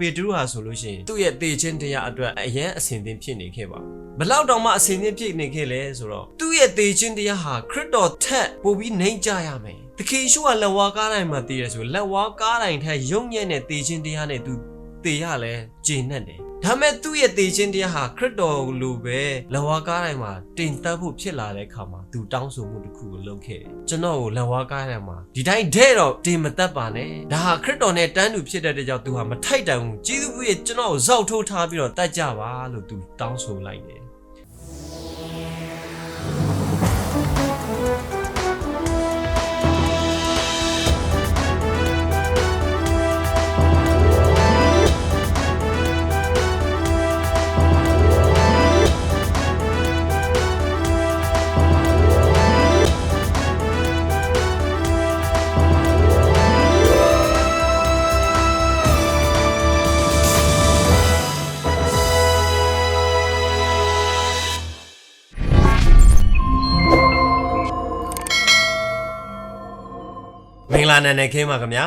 ပေတရုဟာဆိုလို့ရှိရင်သူ့ရဲ့တေခြင်းတရားအတွက်အယံအစင်သင်ဖြစ်နေခဲ့ပါဘလောက်တောင်မှအစင်သင်ဖြစ်နေခဲ့လဲဆိုတော့သူ့ရဲ့တေခြင်းတရားဟာခရစ်တော်ထက်ပိုပြီးနှိမ့်ကြရမယ်သခင်ယေရှုကလက်ဝါးကားတိုင်းမှာတည်ရဆိုလက်ဝါးကားတိုင်းထက်ယုံညံ့တဲ့တေခြင်းတရားနဲ့သူတေရလဲဂျင်းနဲ့တယ် ဒါမဲ့သူ့ရဲ့တေခြင်းတရားဟာခရစ်တော်လိုပဲလက်ဝါးကားတိုင်းမှာတင်တက်ဖို့ဖြစ်လာတဲ့အခါမှာသူတောင်းဆိုမှုတစ်ခုကိုလုပ်ခဲ့တယ်ကျွန်တော်ကိုလက်ဝါးကားတိုင်းမှာဒီတိုင်းတဲ့တော့တင်မတက်ပါနဲ့ဒါဟာခရစ်တော်နဲ့တန်းတူဖြစ်တဲ့အတွက်ကြောင့်သူဟာမထိုက်တန်ဘူးကျေးဇူးပြုရဲ့ကျွန်တော်ကိုဇောက်ထိုးထားပြီးတော့တတ်ကြပါလို့သူတောင်းဆိုလိုက်တယ် မင်္ဂလာနံနက်ခင်းပါခင်ဗျာ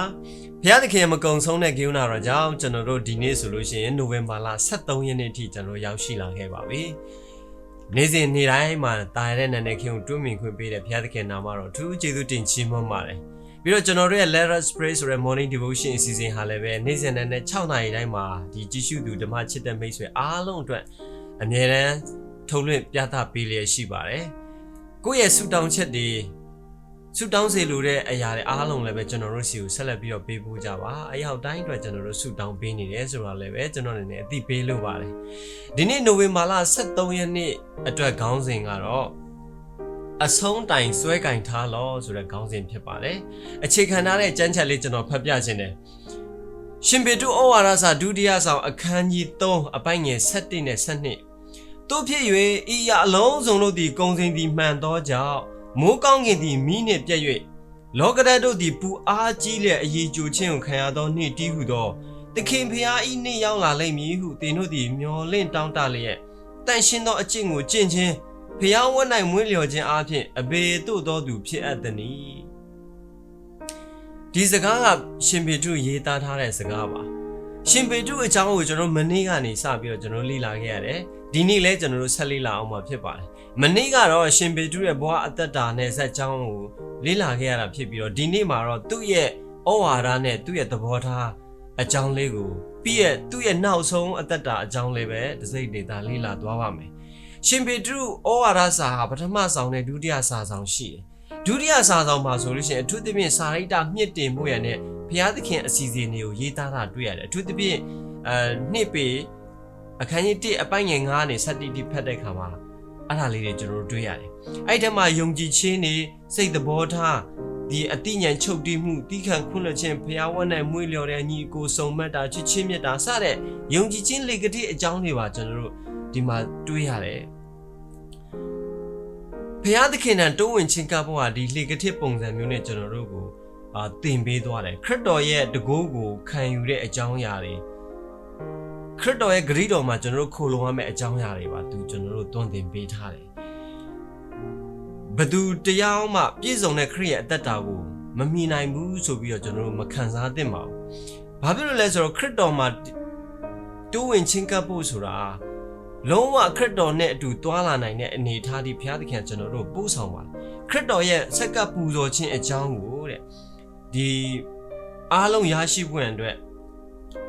ဘုရားသခင်မကုံဆုံးတဲ့ဂိူနာတော်ကြောင့်ကျွန်တော်တို့ဒီနေ့ဆိုလို့ရှိရင်နိုဝင်ဘာလ23ရက်နေ့အထိကျွန်တော်ရောက်ရှိလာခဲ့ပါပြီနေ့စဉ်နေ့တိုင်းမှာတာရတဲ့နံနက်ခင်းကိုတွင်းမြင်ခွင့်ပေးတဲ့ဘုရားသခင်နာမတော်အထူးကျေးဇူးတင်ချီးမွမ်းပါတယ်ပြီးတော့ကျွန်တော်တို့ရဲ့ Let Us Pray ဆိုတဲ့ Morning Devotion အစီအစဉ်ဟာလည်းပဲနေ့စဉ်နဲ့နဲ့6နာရီတိုင်းမှာဒီကြည့်ရှုသူဓမ္မချစ်တဲ့မိတ်ဆွေအားလုံးအတွက်အမြဲတမ်းထုတ်လွှင့်ပြသပေးလျက်ရှိပါတယ်ကိုယ့်ရဲ့ဆုတောင်းချက်တွေ ဆူတောင်းစေလိုတဲ့အရာတွေအားလုံးလည်းပဲကျွန်တော်တို့စီကိုဆက်လက်ပြီးတော့ပေးပို့ကြပါအရာတိုင်းအတွက်ကျွန်တော်တို့ဆူတောင်းပေးနေတယ်ဆိုတာလည်းပဲကျွန်တော်အနေနဲ့အသိပေးလိုပါတယ်ဒီနေ့နိုဝင်ဘာလ23ရက်နေ့အတွက်ခေါင်းစဉ်ကတော့အဆုံးတိုင်ဆွဲကင်ထားလောဆိုတဲ့ခေါင်းစဉ်ဖြစ်ပါတယ်အခြေခံထားတဲ့ကျမ်းချက်လေးကျွန်တော်ဖတ်ပြခြင်းတယ်ရှင်ပေတုဩဝါဒစာဒုတိယဆောင်အခန်းကြီး3အပိုင်းငယ်7နဲ့7တို့ဖြစ်၍ဤအရာအလုံးစုံတို့သည် ကုံစင်သည်မှန်သောကြောင့် မိုးကောင်းကင်သည်မိနှင့်ပြည့်၍လောကဓာတ်တို့သည်ပူအားကြီးလျက်အရေးကြိုခြင်းကိုခံရသောနေ့တည်းဟုသောသခင်ဖျားဤနေ့ရောက်လာလိမ့်မည်ဟုသင်တို့သည်မျှော်လင့်တောင်းတလျက်တန်ရှင်းသောအကျင့်ကိုကျင့်ခြင်းဖျားဝတ်၌မွေးလျော်ခြင်းအပြင်အဘေတို့သောသူဖြစ်အပ်သည်။ဒီစကားကရှင်ပေတုရေးသားထားတဲ့စကားပါ။ရှင်ပေတုအကြောင်းကိုကျွန်တော်မနေ့ကနေစပြီးတော့ကျွန်တော်လေ့လာခဲ့ရတယ်။ ဒီနေ့လဲကျွန်တော်တို့ဆက်လေ့လာအောင်မှာဖြစ်ပါတယ်။မနေ့ကတော့ရှင်ပေတုရဲ့ဘဝအသက်တာနဲ့ဇက်ကြောင်းကိုလေ့လာခဲ့ရတာဖြစ်ပြီးတော့ဒီနေ့မှာတော့သူ့ရဲ့ဩဝါဒနဲ့သူ့ရဲ့သဘောထားအကြောင်းလေးကိုပြီးရဲ့သူ့ရဲ့နောက်ဆုံးအသက်တာအကြောင်းလေးပဲတစ်စိတ်ဒေတာလေ့လာသွားပါမယ်။ရှင်ပေတုဩဝါဒစာဟာပထမဆောင်နဲ့ဒုတိယစာဆောင်ရှိတယ်။ဒုတိယစာဆောင်မှာဆိုလို့ရှိရင်အထူးသဖြင့်စာရိတ္တမြင့်တင်မှုရတဲ့ဘုရားသခင်အစီအစဉ်တွေကိုရေးသားတာတွေ့ရတယ်။အထူးသဖြင့်အဲနှစ်ပေ အခန်းကြီး1အပိုင်းငယ်9နဲ့7တိဖတ်တဲ့ခါမှာအဲ့ဒါလေးတွေကျွန်တော်တို့တွေ့ရတယ်။အဲ့ဒီထဲမှာယုံကြည်ခြင်းနေစိတ်သဘောထားဒီအတိညာဉ်ချုပ်တီးမှုတိခံခွင့်လွှတ်ခြင်းဖျားဝတ်နဲ့မွေးလျော်တဲ့ညီကိုစုံမက်တာချစ်ချင်းမြတ်တာစတဲ့ယုံကြည်ခြင်းလေကတိအကြောင်းတွေပါကျွန်တော်တို့ဒီမှာတွေ့ရတယ်။ဖျားသခင်တန်တိုးဝင်ချင်းကပ်ဖို့ဟာဒီလေကတိပုံစံမျိုးနဲ့ကျွန်တော်တို့ကိုအာသင်ပေးသွားတယ်ခရစ်တော်ရဲ့တကိုးကိုခံယူတဲ့အကြောင်းအရာတွေ ခရစ်တော်ရဲ့ဂရုတော်မှာကျွန်တော်တို့ခိုလုံရမယ့်အကြောင်းအရာတွေပါသူကျွန်တော်တို့တွန်းတင်ပေးထားတယ်ဘသူတရားမှပြည့်စုံတဲ့ခရစ်ရဲ့အသက်တာကိုမမြင်နိုင်ဘူးဆိုပြီးတော့ကျွန်တော်တို့မခံစားသင့်ပါဘူးဘာဖြစ်လို့လဲဆိုတော့ခရစ်တော်မှာတိုးဝင်ချင်းကပ်ဖို့ဆိုတာလုံးဝခရစ်တော်နဲ့အတူတွာလာနိုင်တဲ့အနေအထားဒီဘုရားသခင်ကကျွန်တော်တို့ပို့ဆောင်ပါတယ်ခရစ်တော်ရဲ့ဆက်ကပ်ပူဇော်ခြင်းအကြောင်းကိုတဲ့ဒီအားလုံးရရှိဖို့အတွက်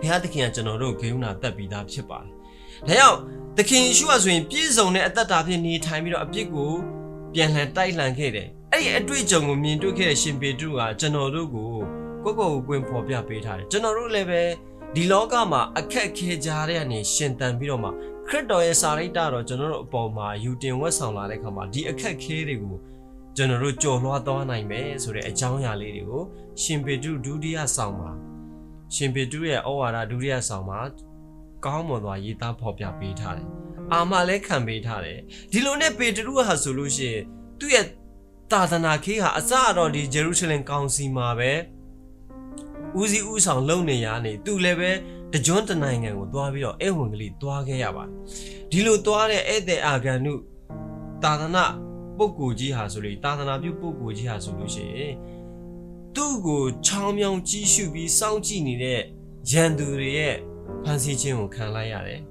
ဘုရားသခင်ကကျွန်တော်တို့ဂေယုဏတက်ပြီးသားဖြစ်ပါတယ်။ဒါကြောင့်သခင်ယေရှုကဆိုရင်ပြည့်စုံတဲ့အသက်တာဖြင့်နေထိုင်ပြီးတော့အပြစ်ကိုပြန်လှန်တိုက်လှန်ခဲ့တယ်။အဲ့ဒီအတွေ့အကြုံကိုမြင်တွေ့ခဲ့တဲ့ရှင်ပေတရုကကျွန်တော်တို့ကိုကိုယ့်ကိုယ်ကိုကွင်ဖော်ပြပေးထားတယ်။ကျွန်တော်တို့လည်းပဲဒီလောကမှာအခက်ခဲကြားတဲ့ကနေရှင်သန်ပြီးတော့မှခရစ်တော်ရဲ့စာရိတ္တတော်ကျွန်တော်တို့အပေါ်မှာယူတင်ဝတ်ဆောင်လာတဲ့အခါမှာဒီအခက်ခဲတွေကိုကျွန်တော်တို့ကြော်လွှားသွားနိုင်မယ်ဆိုတဲ့အကြောင်းအရာလေးတွေကိုရှင်ပေတရုဒုတိယဆောင်မှာ ရှင်ပေတုရဲ့ဩဝါဒဒုတိယဆောင်မှာကောင်းမွန်စွာရေးသားဖော်ပြပေးထားတယ်။အာမလည်းခံပေးထားတယ်။ဒီလိုနဲ့ပေတရုဟာဆိုလို့ရှိရင်သူ့ရဲ့သာသနာခေးဟာအစအတော့ဒီဂျေရုရှလင်ကောင်စီမှာပဲဦးစီးဦးဆောင်လုပ်နေရနေသူလည်းပဲတကြွတနိုင်ငံကိုသွားပြီးတော့အဲဝင်ကလေးသွားခဲ့ရပါတယ်။ဒီလိုသွားတဲ့ဧည့်သည်အာဂန်နုသာသနာပုဂ္ဂိုလ်ကြီးဟာဆိုလို့သာသနာပြုပုဂ္ဂိုလ်ကြီးဟာဆိုလို့ရှိရင် သူ့ကိုချောင်းမြောင်းကြီးရှုပြီးစောင့်ကြည့်နေတဲ့ရန်သူတွေရဲ့ဖန်ဆီးခြင်းကိုခံလိုက်ရတယ်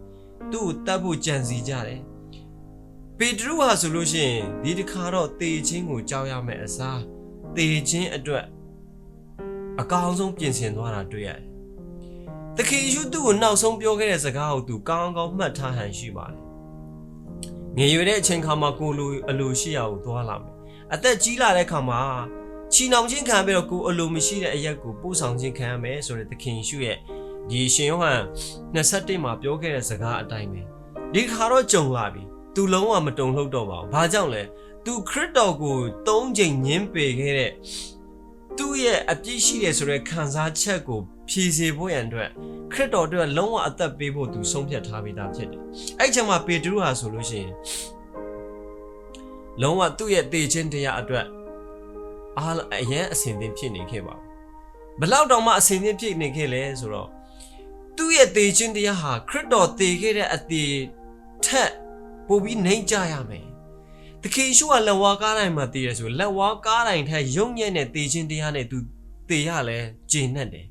သူ့ကိုတတ်ဖို့ကြံစီကြတယ်ပေတရုဟာဆိုလို့ရှိရင်ဒီတစ်ခါတော့တေခြင်းကိုကြောက်ရမယ်အစားတေခြင်းအတွက်အကောင်းဆုံးပြင်ဆင်သွားတာတွေ့ရတယ်။တခင်ယေရှုသူ့ကိုနောက်ဆုံးပြောခဲ့တဲ့စကားကိုသူကောင်းကောင်းမှတ်ထားဟန်ရှိပါတယ်။ငယ်ရွယ်တဲ့အချိန်ခါမှာကိုလိုအလိုရှိရကိုသွားလာမယ်။အသက်ကြီးလာတဲ့ခါမှာ ချီနှောင်ခြင်းခံပြီးတော့ကိုအလိုမရှိတဲ့အရက်ကိုပို့ဆောင်ခြင်းခံရမယ်ဆိုတဲ့သခင်ယေရှုရဲ့ဒီရှင်ယောဟန်21မှာပြောခဲ့တဲ့စကားအတိုင်းပဲဒီခါတော့ကြုံလာပြီ။ तू လုံးဝမတုံ့လှုပ်တော့ပါဘူး။ဘာကြောင့်လဲ။ तू ခရစ်တော်ကို၃ချိန်ညှင်းပယ်ခဲ့တဲ့သူ့ရဲ့အပြစ်ရှိတယ်ဆိုတဲ့ခံစားချက်ကိုဖြည့်စေဖို့ရန်အတွက်ခရစ်တော်အတွက်လုံးဝအသက်ပေးဖို့သူဆုံးဖြတ်ထားပြီးသားဖြစ်တယ်။အဲ့ချိန်မှာပေတရုဟာဆိုလို့ရှိရင်လုံးဝသူ့ရဲ့တေခြင်းတရားအတွက် အားအရင်အစဉ်သင်ဖြစ်နေခဲ့ပါဘလောက်တောင်မှအစဉ်သင်ဖြစ်နေခဲ့လဲဆိုတော့သူ့ရဲ့တေခြင်းတရားဟာခရစ်တော်တေခဲ့တဲ့အသေးထက်ပိုပြီးနှိမ့်ကြရမယ်။တခင်ရှုကလက်ဝါးကားတိုင်းမှာတည်ရဆိုလက်ဝါးကားတိုင်းထက်ယုံညံ့တဲ့တည်ခြင်းတရားနဲ့သူတည်ရလဲဂျင်းနဲ့တယ်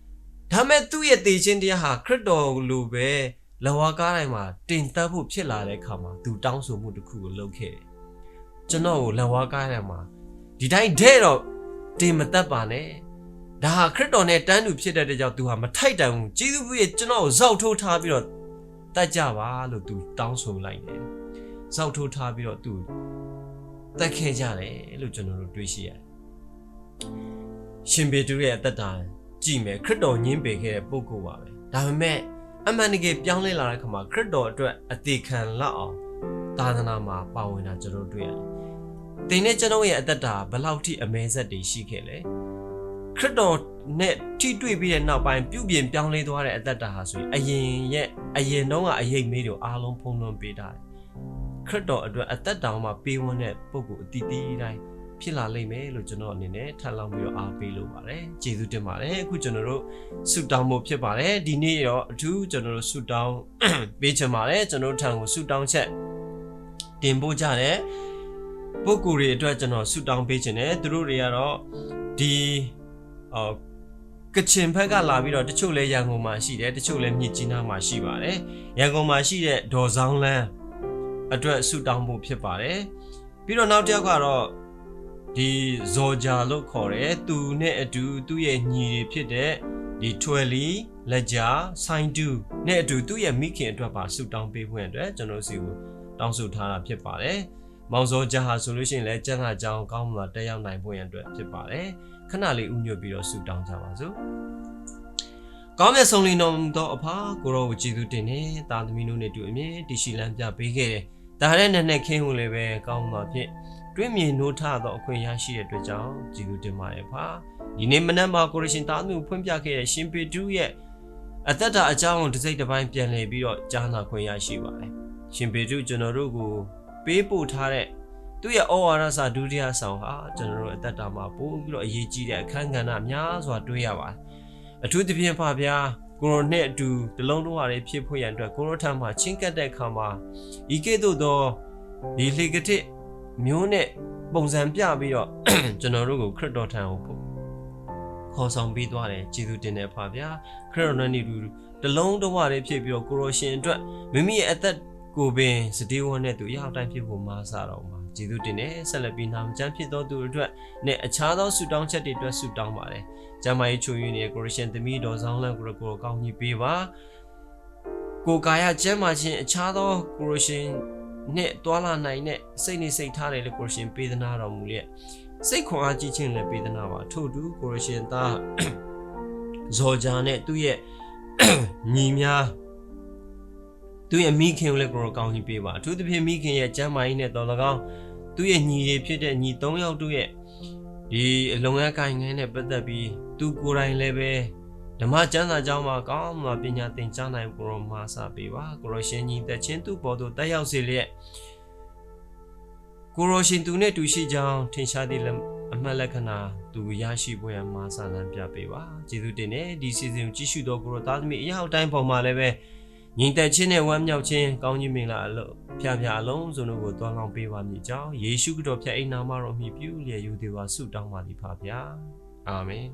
။ဒါမဲ့သူ့ရဲ့တည်ခြင်းတရားဟာခရစ်တော်လိုပဲလက်ဝါးကားတိုင်းမှာတင်တက်ဖို့ဖြစ်လာတဲ့အခါမှာသူတောင်းဆိုမှုတစ်ခုကိုလုပ်ခဲ့တယ်။ကျွန်တော်ကိုလက်ဝါးကားတိုင်းမှာ ဒီတိုင်းတဲ့တော့တင်မတက်ပါနဲ့။ဒါဟာခရစ်တော်နဲ့တန်းတူဖြစ်တဲ့ကြောင့်သူဟာမထိုက်တန်ဘူး။ကျေးဇူးပြုရဲ့ကျွန်တော်ကိုဇောက်ထိုးထားပြီးတော့တတ်ကြပါလို့သူတောင်းဆိုလိုက်တယ်။ဇောက်ထိုးထားပြီးတော့သူတက်ခဲ့ကြတယ်လို့ကျွန်တော်တို့တွေးရှိရတယ်။ရှင်ပေတုရဲ့အသက်တာကြည့်မယ်ခရစ်တော်ညင်းပေခဲ့တဲ့ပုဂ္ဂိုလ်ပါပဲ။ဒါပေမဲ့အမှန်တကယ်ပြောင်းလဲလာတဲ့ခါမှာခရစ်တော်အတွက်အသေးခံလောက်အောင်သာသနာမှာပါဝင်တာကျွန်တော်တို့တွေ့ရတယ်။ တင်နဲ့ကျွန်တော်ရဲ့အသက်တာဘယ်လောက်ထိအမဲဆက်တွေရှိခဲ့လဲ။ခရစ်တော်နဲ့ထိတွေ့ပြီးတဲ့နောက်ပိုင်းပြုပြင်ပြောင်းလဲသွားတဲ့အသက်တာဟာဆိုရင်အရင်ရဲ့အရင်တုန်းကအရေးမေးတွေအားလုံးဖုံးလွှမ်းပေးတာတယ်ခရစ်တော်အတွက်အသက်တောင်မှပေးဝန်းတဲ့ပုဂ္ဂိုလ်အတီးတီးတိုင်းဖြစ်လာလိမ့်မယ်လို့ကျွန်တော်အနေနဲ့ထပ်လောင်းပြီးတော့အားပေးလိုပါတယ်ကျေးဇူးတင်ပါတယ်အခုကျွန်တော်တို့ဆုတောင်းဖို့ဖြစ်ပါတယ်ဒီနေ့ရောအထူးကျွန်တော်တို့ဆုတောင်းပေးချင်ပါတယ်ကျွန်တော်တို့ထံကိုဆုတောင်းချက်တင်ဖို့ကြတယ် ပုဂ္ဂိုလ်တွေအတွက်ကျွန်တော်ဆုတောင်းပေးချင်တယ်သူတို့တွေကတော့ဒီအော်ကချင်ဘက်ကလာပြီးတော့တချို့လဲရန်ကုန်မှာရှိတယ်တချို့လဲမြစ်ကြီးနားမှာရှိပါတယ်ရန်ကုန်မှာရှိတဲ့ဒေါ်ဆောင်လန်းအတွက်ဆူတောင်းဖို့ဖြစ်ပါတယ်ပြီးတော့နောက်တစ်ယောက်ကတော့ဒီဇော်ဂျာလို့ခေါ်တယ်သူနဲ့အတူသူ့ရဲ့ညီတွေဖြစ်တဲ့ဒီထွယ်လီလက်ကြာဆိုင်တူနဲ့အတူသူ့ရဲ့မိခင်အတွက်ပါဆူတောင်းပေးဖို့အတွက်ကျွန်တော်စီကိုတောင်းဆိုထားတာဖြစ်ပါတယ် မောင်စောဂျာဟာဆိုလို့ရှိရင်လည်းကျန်းစာကြောင်းကောင်းမှတက်ရောက်နိုင်ဖို့ရန်အတွက်ဖြစ်ပါတယ်ခဏလေးဥညွတ်ပြီးတော့ဆူတောင်းကြပါစို့ကောင်းမြတ်ဆုံးလင်းတော်မူသောအဖာကိုရောကိုကြည်သူတင်နေတာသမီးတို့နဲ့တူအမြဲတရှိလန်းပြပေးခဲ့တယ်ဒါရဲနဲ့နဲ့ခင်းဝင်လည်းပဲကောင်းပါဖြစ်တွင်းမြေနိုးထသောအခွင့်ရရှိတဲ့အတွက်ကြောင့်ကြည်သူတင်ပါတယ်ဖာဒီနေ့မနက်မှာကိုရရှင်သားသူဖွင့်ပြခဲ့တဲ့ရှင်ပေတူးရဲ့အသက်တာအကြောင်းကိုတစ်စိတ်တစ်ပိုင်းပြန်လည်ပြီးတော့ကြားနာခွင့်ရရှိပါတယ်ရှင်ပေတူးကျွန်တော်တို့ကို ပေးပို့ထားတဲ့သူ့ရဲ့ဩဝါဒစာဒုတိယဆောင်ဟာကျွန်တော်တို့အသက်တာမှာပို့ပြီးတော့အရေးကြီးတဲ့အခန်းကဏ္ဍများစွာတွေ့ရပါတယ်အထူးသဖြင့်ပါဗျာကိုရိုနဲ့အတူတလုံးလုံးဟာတွေဖြစ်ဖွယ်ရန်အတွက်ကိုရိုထံမှာချင်းကပ်တဲ့အခါမှာဤကဲ့သို့သောဒီလေကတိမျိုးနဲ့ပုံစံပြပြီးတော့ကျွန်တော်တို့ကိုခရစ်တော်ထံကိုခေါ်ဆောင်ပေးသွားတယ်ကျေးဇူးတင်တယ်ဖာဗျာခရစ်တော်နဲ့ဒီတလုံးတစ်ဝါတွေဖြစ်ပြီးတော့ကိုရိုရှင်အတွက်မိမိရဲ့အသက် ကိုပင်စတေးဝန်းနဲ့သူအရောက်တိုင်းဖြစ်ဖို့မာစားတော်မှာကျေးဇူးတင်တယ်ဆက်လက်ပြီးနာမကျမ်းဖြစ်သောသူတို့အတွက်နဲ့အခြားသောဆုတောင်းချက်တွေအတွက်ဆုတောင်းပါတယ်ကျမ်းမာရေးချိုးရင်းနေတဲ့ကိုရရှင်သမီးတော်ဆောင်လန်ကိုရကိုကောင်းကြီးပေးပါကိုကာယကျမ်းမာခြင်းအခြားသောကိုရရှင်နဲ့တွာလာနိုင်တဲ့စိတ်နေစိတ်ထားတယ်လေကိုရရှင်ပေးသနာတော်မူလျက်စိတ်ခွန်အားကြီးခြင်းလည်းပေးသနာပါထို့တူကိုရရှင်သားဇော်ဂျာနဲ့သူ့ရဲ့ညီများ သူ့ရဲ့မိခင်ကိုလည်းကိုရောကောင်းကြီးပေးပါအထူးသဖြင့်မိခင်ရဲ့ကျမ်းမာရေးနဲ့တော်၎င်းသူ့ရဲ့ညီတွေဖြစ်တဲ့ညီ၃ယောက်တို့ရဲ့ဒီအလုံရကိုင်ငန်းနဲ့ပတ်သက်ပြီးသူကိုယ်တိုင်လည်းပဲဓမ္မကျမ်းစာကျောင်းမှာကောင်းမှပညာသင်ကြားနိုင်ကိုရောမာစာပေးပါကိုရောရှင်ညီသက်ချင်းသူ့ပေါ်သို့တက်ရောက်စေလျက်ကိုရောရှင်သူနဲ့တူရှိကြောင်းထင်ရှားသည့်အမှတ်လက္ခဏာသူရရှိဖို့ရမာစာလမ်းပြပေးပါကျေးဇူးတင်တယ်ဒီစီစဉ်ကိုကြည့်ရှုတော့ကိုရောသားသမီးအရာအတိုင်းပေါ်မှာလည်းပဲ ညီသက်ချင်းနဲ့ဝမ်းမြောက်ခြင်းကောင်းကြီးမင်္ဂလာအလို့ဖျားဖျားအလုံးစုံတို့ကိုတွားလောင်းပေးပါမည်ကြောင်းယေရှုခရစ်တော်ဖျားအိမ်နာမတော်မြည်ပြုလျက်ယူသေးပါဆုတောင်းပါသည်ဖာဗျာအာမင်